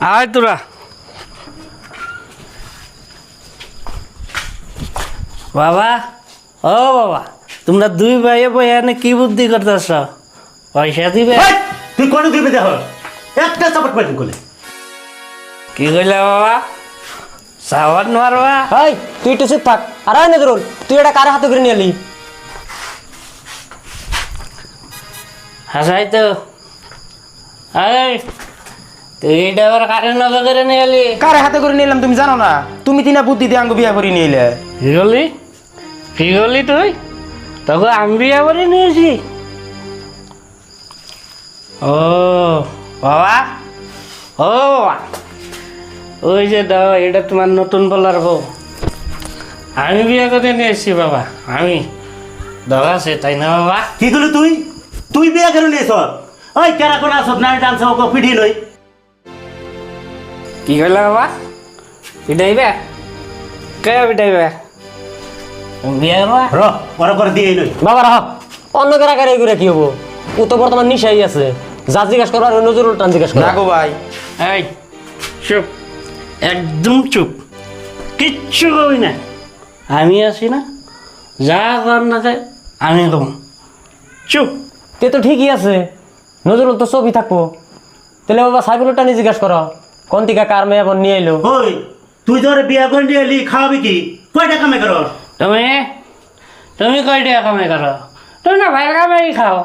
আয় তোরা। বাবা ও বাবা তোমরা দুই ভাইয়ে বই এনে কি বুদ্ধি করতেছ? পয়সা দিবে? তুই কোন দিবি দেখ একটা সাপোর্ট পাইনি কোলে। কি কইলে বাবা? সাবান মারবা? এই তুই একটু চুপ থাক। আর আয় নজরুল তুই এটা কার হাতে করে নিয়ে এলি? হাসাই তো। এই তুই এটা আবার কারেন্ট নজর করে নিয়ে এলি? কার হাতে করে নিলাম তুমি জানো না? তুমি তিনা বুদ্ধি দিয়ে আঙ্গ বিয়া করে নিয়ে এলে কি করলি কি করলি তুই আমি বিয়ে করে নিয়েছি। ও বাবা। ও ওই যে দাও এটা তোমার নতুন বলার বউ। আমি বিয়ে করে নিয়ে এসেছি বাবা। আমি। দাদা আছে তাই না বাবা? কি করলি তুই? তুই বিয়া করে নিয়েছ? ওই কেরা কোন আসত না ডান্স হোক পিঠি লই। কি করলে বাবা? পিটাইবে? কে পিটাইবে? বিয়ে করবা? র ওরা করে দিয়ে লই বাবা রাহ। অন্য কারা কারে করে কি হব? ও তো বর্তমান নিশাই আছে। যা জিজ্ঞাসা করবার নজরুল টান জিজ্ঞাসা না করা গো ভাই। এই চুপ। একদম চুপ। কিচ্ছু কবি না। আমি আছি না। যা কর না যায় আমি কম। চুপ। তে তো ঠিকই আছে। নজরুল তো ছবি থাকব। তাহলে বাবা সাইবুল টানি জিজ্ঞাসা করো কোন টিকা কার মেয়ে এমন নিয়ে এলো? ওই তুই তোর বিয়া করে নিয়ে এলি খাওয়াবি কি? কয়টা কামে কর? তুমি? তুমি কই টাকা কামাই করো? তুমি না বাইরে কামাই খাও।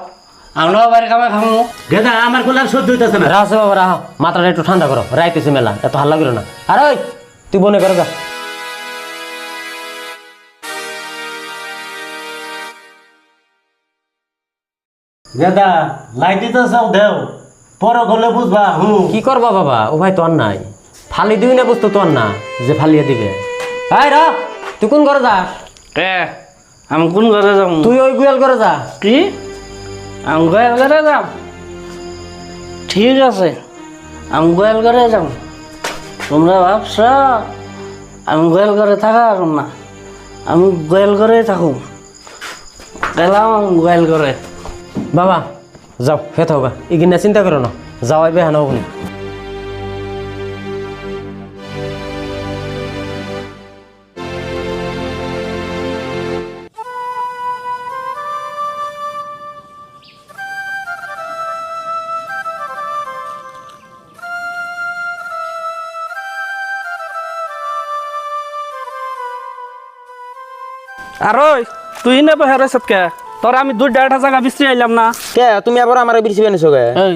আমরাও বাইরে কামাই খাব গেদা আমার কোলে আর সহ্য হইতেছে না। রাহ বাবা রাহ। মাথাটা একটু ঠান্ডা করো। রাইতেছে মেলা এত হাল্লা করো না। আর ওই তুই বনে করে যা। গেদা লাইট দিতে চাও দেও। পর গলে বুঝবা হুম। কি করবা বাবা? ও ভাই তোর নাই। ফালি দিবি না বুঝতো তোর না যে ফালিয়ে দিবে। এই র তুই কোন করে যাস? কে আমি কোন ঘরে যাম তুই ওই গুয়াল করে যা। কি? আমি গোয়াল ঘরে যাম ঠিক আছে আমি গোয়াল ঘরে যাম তোমরা ভাবছ আমি গোয়াল ঘরে থাকার না। আমি গোয়াল ঘরে থাকুম। গেলাম গোয়াল ঘরে। বাবা যাও হেত হোক এগিয়ে চিন্তা করো না। যাও, আইবে হ্যাঁ হোক আর ওই তুই নে বহে রয়েছ কে? তোর আমি দুই দেড়টা জায়গা বিশ্রী আইলাম না। কে তুমি আবার আমার বিরছি বেনেছো গে এই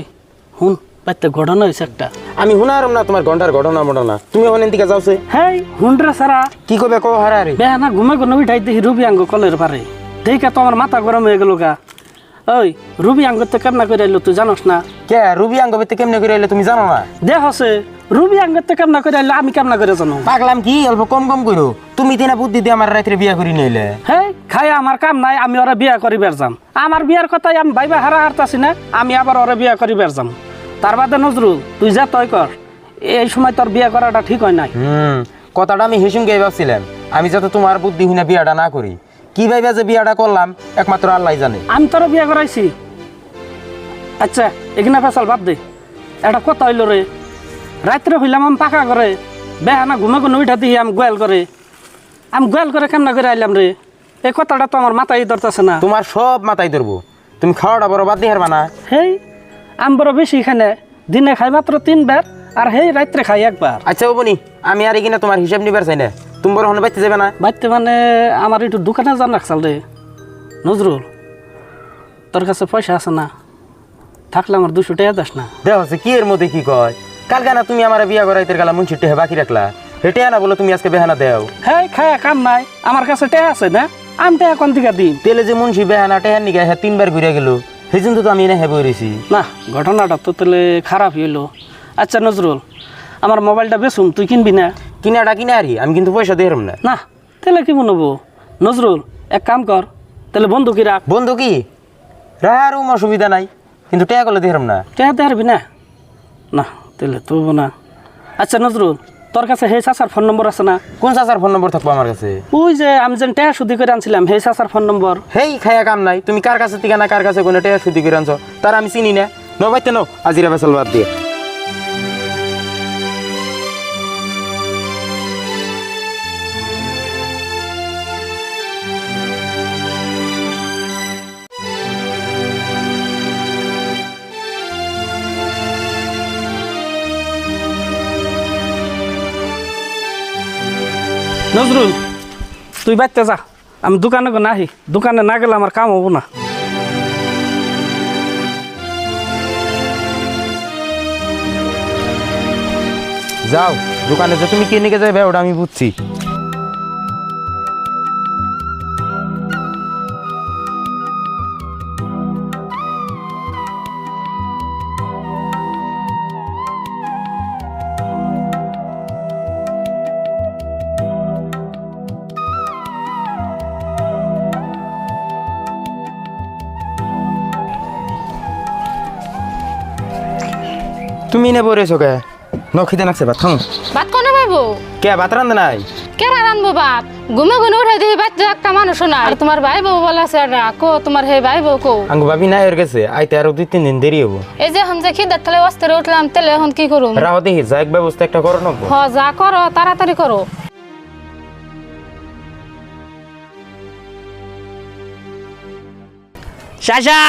শুন বাইতে ঘটনা হয়েছে একটা। আমি শুনারম না তোমার ঘণ্টার ঘটনা মটনা। তুমি ওখানে দিকে যাওছে। হেই হুন্ডরে সারা। কি কবে কো হারা রে? বেহা না ঘুমে ঘুমে উঠাই দেখি রুবি আঙ্গ কলের পারে। দেখে তো আমার মাথা গরম হয়ে গেল গা। ওই রুবি আঙ্গ তো কেমনা করে আইলো তুই জানোস না? কে রুবি আঙ্গ কেমনে করে এলে তুমি জানো না? দেখ হসে। রুবি আঙ্গ তো কেমনা করে আইলো আমি কেমনা করে জানো? পাগলাম কি? অল্প কম কম করো তুমি তিনা বুদ্ধি দিয়ে আমার রাত্রে বিয়া করে নিয়ে এলে হেই খাই আমার কাম নাই আমি ওরা বিয়া করিবার যাম। আমার বিয়ার কথাই আমি ভাইবা হারা হারতাছি না আমি আবার ওরা বিয়া করিবার যাম। তার বাদে নজরুল তুই যা তয় কর। এই সময় তোর বিয়া করাটা ঠিক হয় নাই। হুম কথাটা আমি হিসুম গে ভাবছিলাম। আমি যাতে তোমার বুদ্ধি হুনা বিয়াটা না করি। কি ভাইবা যে বিয়াটা করলাম একমাত্র আল্লাহ জানে। আমি তোর বিয়া করাইছি। আচ্ছা এখানে ফেসাল বাদ দে। এটা কথা হইল রে। রাত্রে হইলাম আমি পাকা করে বেহানা ঘুমে ঘুমে উঠা দিয়ে আমি গোয়াল করে আমি গোয়াল করে কেমনা করে আইলাম রে? এই কথাটা তো আমার মাথায় ধরতেছে না। তোমার সব মাথায় ধরবো। তুমি খাওয়াটা বড় বাদ দিয়ে হারবা না। হেই আমি বড় বেশি এখানে। দিনে খাই মাত্র তিনবার আর হেই রাত্রে খাই একবার। আচ্ছা বনি আমি আর এখানে তোমার হিসাব নিবার চাই না। তুমি বড় হনে বাইতে যাবে না। বাড়িতে মানে আমার একটু দোকানে যান রাখছাল রে। নজরুল তোর কাছে পয়সা আছে না? থাকলে আমার দুশো টাকা দাস না। দেখ কি এর মধ্যে কি কয়? কালকে না তুমি আমার বিয়া করাইতে গেলা মুন্সি টেহে বাকি রাখলা। হেঁটে না বলো তুমি আজকে বেহানা দেও। হ্যাঁ খায়া কাম নাই। আমার কাছে টেহা আছে না? আমি টেহা কোন দিকে দিন তেলে যে মুন্সি বেহানা টেহার নিকে হ্যাঁ তিনবার ঘুরে গেল সেই জন্য তো আমি না হেবে রয়েছি না ঘটনাটা তো তাহলে খারাপ হইল। আচ্ছা নজরুল আমার মোবাইলটা বেসুম তুই কিনবি না? কিনাটা কিনে আরি আমি কিন্তু পয়সা দিয়ে না। না তাহলে কি মনবো নজরুল এক কাম কর তাহলে বন্ধু কি রাখ। বন্ধু কি? রাহারও অসুবিধা নাই কিন্তু টেয়া করলে দিয়ে না। টেহা দিয়ে না? না তাহলে তো না। আচ্ছা নজরুল তোর কাছে হে চাচার ফোন নম্বর আছে না? কোন চাচার ফোন নম্বর থাকব আমার কাছে? ওই যে আমি যেন টেয়া শুধু করে আনছিলাম হে চাচার ফোন নম্বর। হেই খায়া কাম নাই। তুমি কার কাছে থেকে না কার কাছে কোনো টেয়া শুধু করে আনছো? তার আমি চিনি না। নবাইতে নো আজিরা বেসাল বাদ দিয়ে। নজরুল, তুই বাড়তে যা। আমি দোকানে নাহি, দোকানে না গেলে আমার কাম হব না। যাও, দোকানে যে, তুমি কিনে যাবে ওটা আমি বুঝছি। তুমি নে পড়েছো কে? নখিতে নাকছে ভাত খাও। ভাত কোনে পাইবো কে ভাত রান্ধে নাই? কেরা রানবো ভাত? ঘুমে ঘুমে উঠে দিই বাচ্চা একটা মানুষ না আর তোমার ভাই বউ বলা আছে কো তোমার হে ভাই বউ কো আঙ্গু ভাবি নাই এর গেছে আইতে আরও দুই তিন দিন দেরি হব। এই যে যে খিদার তালে অস্ত্রে উঠলাম তাহলে এখন কি করুম রাহ দেখি যা এক ব্যবস্থা একটা করো নব্বো হ যা করো তাড়াতাড়ি করো চাচা!